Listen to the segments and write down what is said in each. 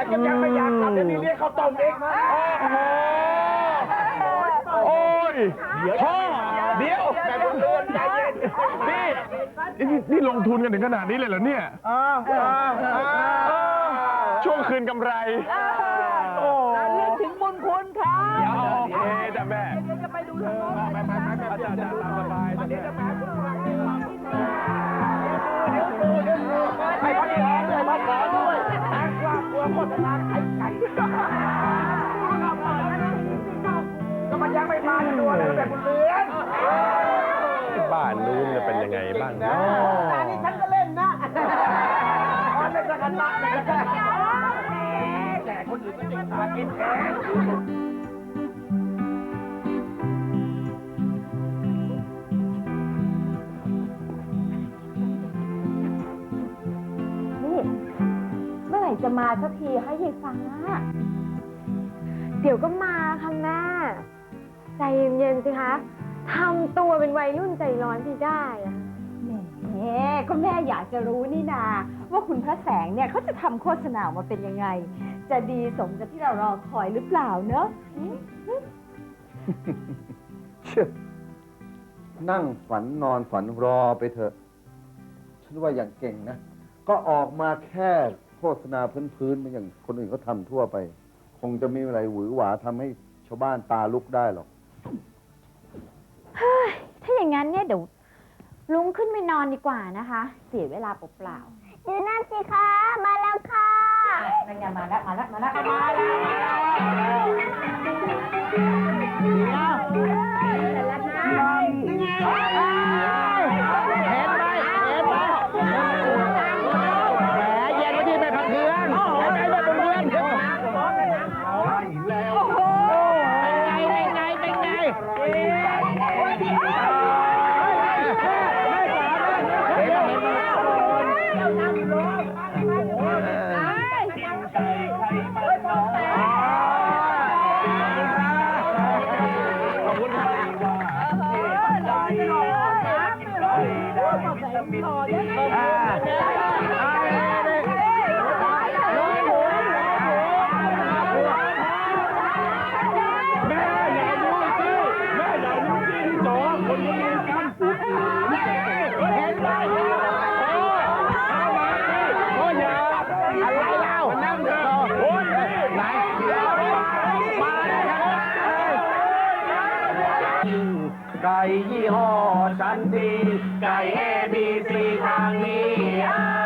อยากจะยังไม่อยากกลับเดี๋ยวนี้เรียกข้าวต้มเองนะโอ้ยพ่อเดี๋ยวแต่คุณเลือนใจเย็นนี่นี่นี่ลงทุนกันถึงขนาดนี้เลยเหรอเนี่ยอ้าวอ้าวอ้าวช่วงคืนกำไรโอ้เรื่องถึงบุญคุณค่ะโอเคจ้ะแม่จะไปดูทางโน้นไปไปไปไปจ้ะจ้ะตามสบายจ้ะแม่ไป มันยังไม่มาจะดูอะไรแต่คุณเลือนบ้านนู้นจะเป็นยังไงบ้างเนาะอันนี้ฉันก็เล่นนะอ๋อเล่นสักกันละแต่คนอื่นก็จริงมากินแทนนี่เมื่อไหร่จะมาสักทีให้ยายฟ้า เดี๋ยวก็มาค่ะแม่ ใจเย็นๆสิคะทำตัวเป็นวัยรุ่นใจร้อนที่ได้อะแหมก็แม่อยากจะรู้นี่นา ว่าคุณพระแสงเนี่ยเขาจะทำโฆษณาออกมาเป็นยังไง จะดีสมกับที่เรารอคอยหรือเปล่าเนอะหืมเชื่อนั่งฝันนอนฝันรอไปเถอะ ฉันว่าอย่างเก่งนะ ก็ออกมาแค่โฆษณาพื้นๆเหมือนอย่างคนอื่นเขาทำทั่วไป คงจะไม่มีอะไรหวือหวาทำให้ชาวบ้านตาลุกได้หรอก ถ้าอย่างนั้นเนี่ยเดี๋ยวลุงขึ้นไปนอนดีกว่านะคะ เสียเวลาเปล่าๆดูนั่นสิคะ มาแล้วค่ะนั่นไงมาแล้วมาแล้วมาแล้วมาแล้ว เไก่ยี่ห้อชันดีไก่เอบีซีทางนี้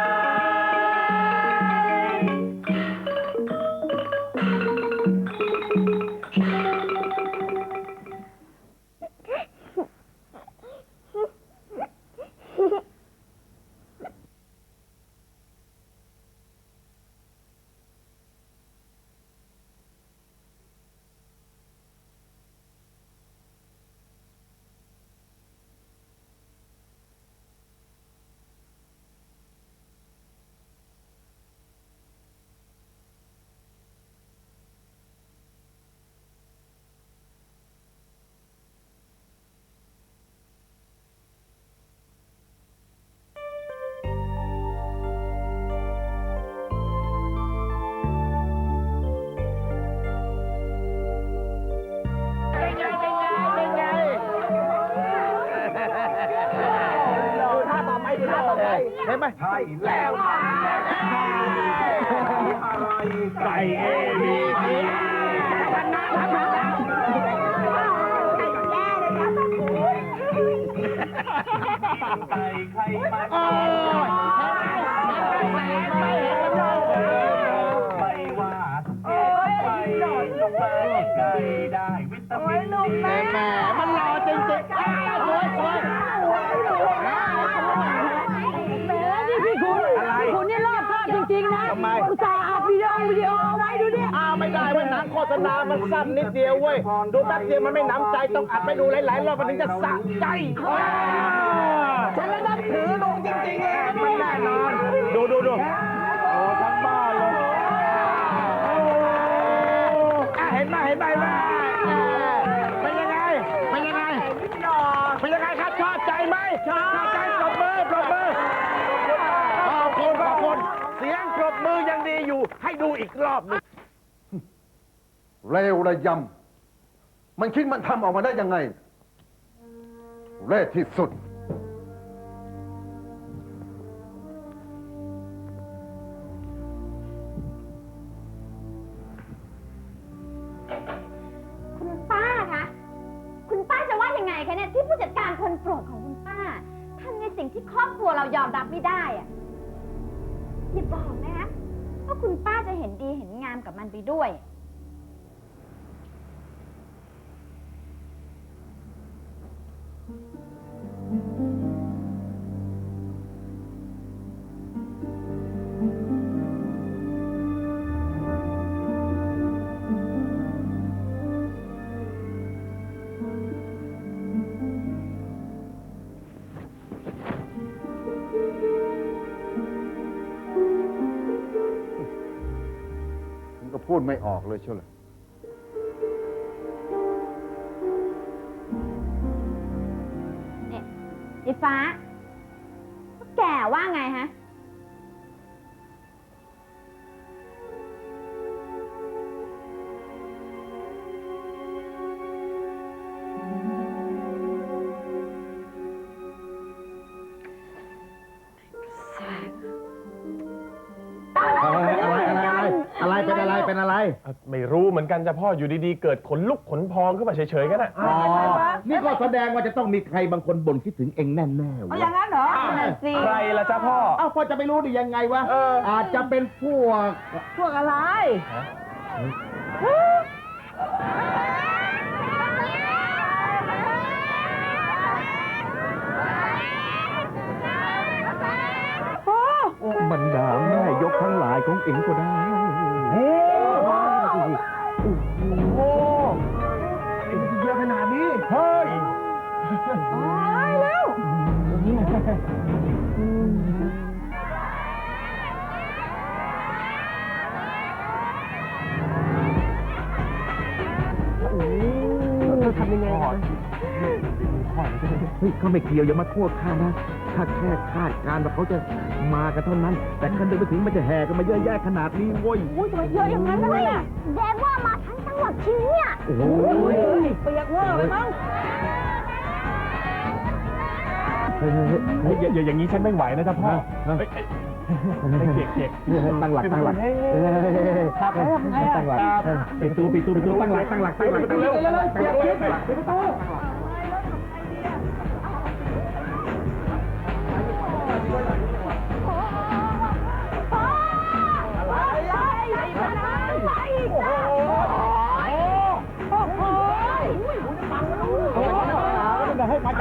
เห็นไหมใช่แล้วไก่เอบีซีไก่ไข่มันโอัดวิดีโอวิดีโอเอาไว้ดูดิอ้าวไม่ได้เว้ยหนังโฆษณา มันสั้นนิดเดียวเว้ย ดูแป๊บเดียวมันไม่หนำใจต้องอัดไปดูหลายๆรอบมันถึงจะสะใจฉันแล้วนับถือลุงจริงๆเลยมันแน่นอน ดูดูดูโอ้ทั้งบ้านเลยอะเห็นไหมเห็นไหมแม่เป็นยังไง เป็นยังไง เป็นยังไงครับชอบใจไหมชอบใจปรบมือปรบมือขอบคุณขอบคุณเสียงปรบมือยัง ดีอยู่ ให้ดูอีกรอบหนึงเร็วระยำ มันคิดมันทำออกมาได้ยังไงเร่ที่สุด คุณป้าคะ คุณป้าจะว่ายังไงคะเนี่ยที่ผู้จัดการคนโปรดของคุณป้าทำในสิ่งที่ครอบครัวเรายอมรับไม่ได้อะอย่าบอกนะ คุณป้าจะเห็นดีเห็นงามกับมันไปด้วย พูดไม่ออกเลยเชียวเลยเนี่ยยายฟ้า แกว่าไงฮะ ไรไม่รู้เหมือนกันจ้ะพ่ออยู่ดีๆ เกิดขนลุกขนพองขึ้นมาเฉยๆกันนะอ๋อ นี่ก็แสดงว่าจะต้องมีใครบางคนบ่นคิดถึงเองแน่ๆเอาเว้อย่างนั้นเหรอนั่นสิใครล่ะจ้ะพ่อ เอ้าพ่อจะไปรู้ได้ยังไงวะเออ อาจจะเป็นพวก พวกอะไรบรรดาแม่ยกทั้งหลายของเองก็ได้ เฮ้ยเขาไม่เกี่ยวอย่ามาโทษข้านะข้าแค่คาดการณ์ว่าเขาจะมากันเท่านั้น แต่คันเดินไปถึงมันจะแห่กันมาเยอะแยะขนาดนี้โว้ย อุ้ยทำไมเยอะอย่างนั้นล่ะเนี่ยแดงว่ามาทั้งจังหวัดชิงเนี่ยโอ้โหเปียกเวอร์ไปมั้งเฮ้ยเฮ้ยเฮ้ยอย่าอย่าอย่างนี้ฉันไม่ไหวนะจ๊ะพ่อเฮ้ยเฮ้ยเฮ้ยเกียกเกียกตั้งหลักตั้งหลักครับตั้งหลักปิดตูปิดตูปิดตูตั้งหลักตั้งหลักตั้งหลักตั้งหลักตั้งหลักตั้งหลัก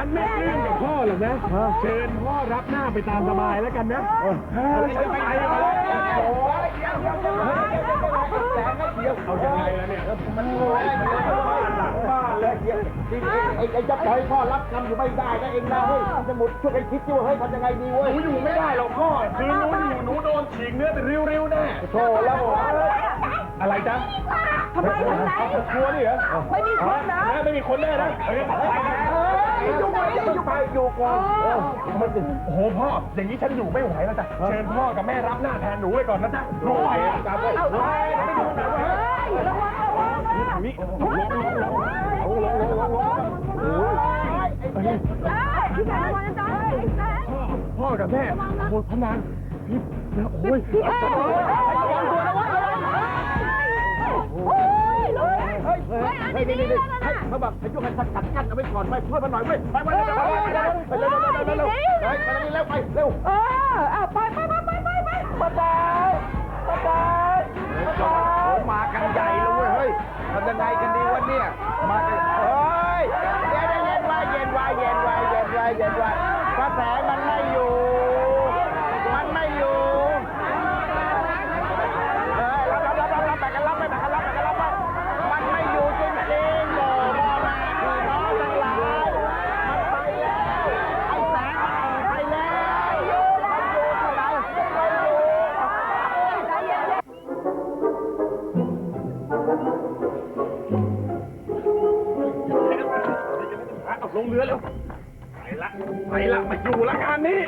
มันไม่เรื่องกับพ่อหรอกนะ เชิญพ่อรับหน้าไปตามสบายแล้วกันนะเฮ้ยฉันไปไหนมาแล้วเอายังไงล่ะเนี่ยมันโง่ หลังบ้านเลยไอ้ไอ้จะปล่อยพ่อรับกรรมอยู่ไม่ได้นะเองนะเฮ้ยสมุดช่วยกันคิดด้วยเฮ้ยทำยังไงดีหเว้ยนูอยู่ไม่ได้หรอกพ่อคือหนูอยู่หนูโดนฉีกเนื้อเป็นริ้วๆแน่โธ่แล้วอะไรจ๊ะทำไมทำไหนกลัวดิเหรอไม่มีคนนะไม่มีคนแน่นะเฮ้ยไปนะอยู่ไปอยู่ไปอยู่ก่อนโอ้โหพ่ออย่างนี้ฉันอยู่ไม่ไหวแล้วจ้ะเชิญพ่อกับแม่รับหน้าแทนหนูไปก่อนนะจ๊ะหนูไหวอะเอาไปไปดูหน่อยเฮ้ยระวังระวัง นะนี่พี่แจ๊คระวังนะจ๊ะพี่แจ๊คพ่อกับแม่โอ้ยพนันพี่โอ้ยพี่แจ๊คระวังตัวระวังระวังโอ้ยลูกเฮ้ยเฮ้ยอันนี้ดีแล้วนะเขาแบบให้ช่วยกันสกัดกั้นเอาไว้ก่อนไปช่วยมันหน่อยเว้ยไปไปเร็วไปเร็วไปเร็วไปเร็วไปเร็วไปเร็วไปเร็วเออเอาไปไปไปไปไปไปมาบายมาบายมากันใหญ่เลยเว้ยเฮ้ยทำยังไงกันดีวะเนี่ย ว้เไปละไปละมาอยู่ละงานนี้